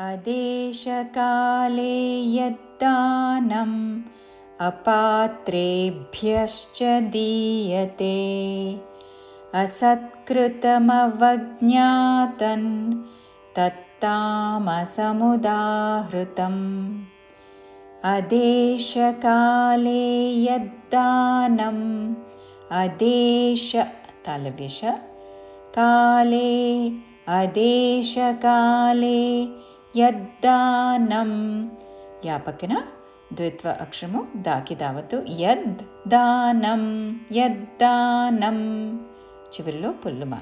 अदेशकाले यद्दानम् अपात्रेभ्यश्च दीयते। असत्कृतमवज्ञातन् तत्तामसमुदाहृतम्। अदेशकाले यद्दानम् अदेश तलविष काले अदेशकाले यद्दानं यापकेन द्वित्व अक्षरमु दाकि तावत् यद् दानं यद्दानं चिवरिलो पुल्लुम।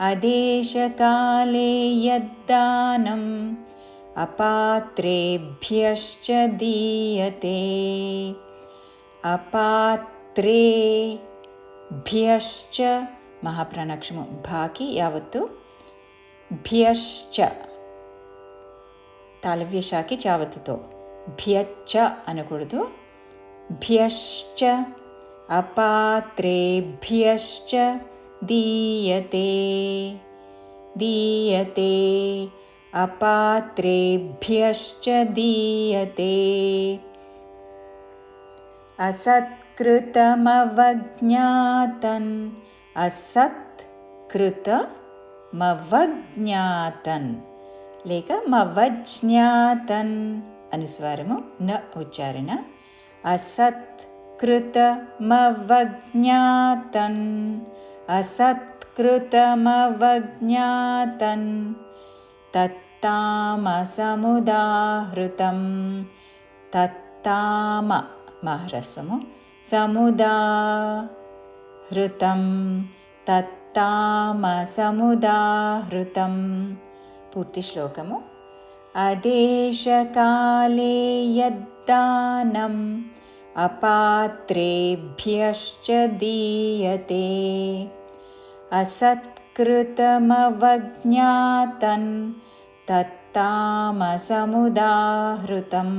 अदेशकाले यद्दानम् अपात्रेभ्यश्च दीयते। अपात्रेभ्यश्च महाप्राणाक्षरमु भाकि यावत्तु भ्यश्च तालव्यशाके चावतु भ्यच्च अनुकुदु भश्च अपात्रेभ्यश्च दीयते। दीयते। अपात्रेभ्यश्च दीयते। असत्कृतमवज्ञातम् असत्कृतमवज्ञातम् లేక మవజ్ఞాతన్ అనుస్వారము న ఉచ్చారణ అసత్కృతమవజ్ఞాతన్ అసత్కృతమవజ్ఞాతన్ తత్తామసముదాహృతం తత్తామ మహ్రస్వము సముదాహృతం తత్తామసముదాహృతం पूर्तिश्लोकमु अदेशकाले यद्दानम् अपात्रेभ्यश्च दीयते असत्कृतमवज्ञातन् तत्तामसमुदाहृतम्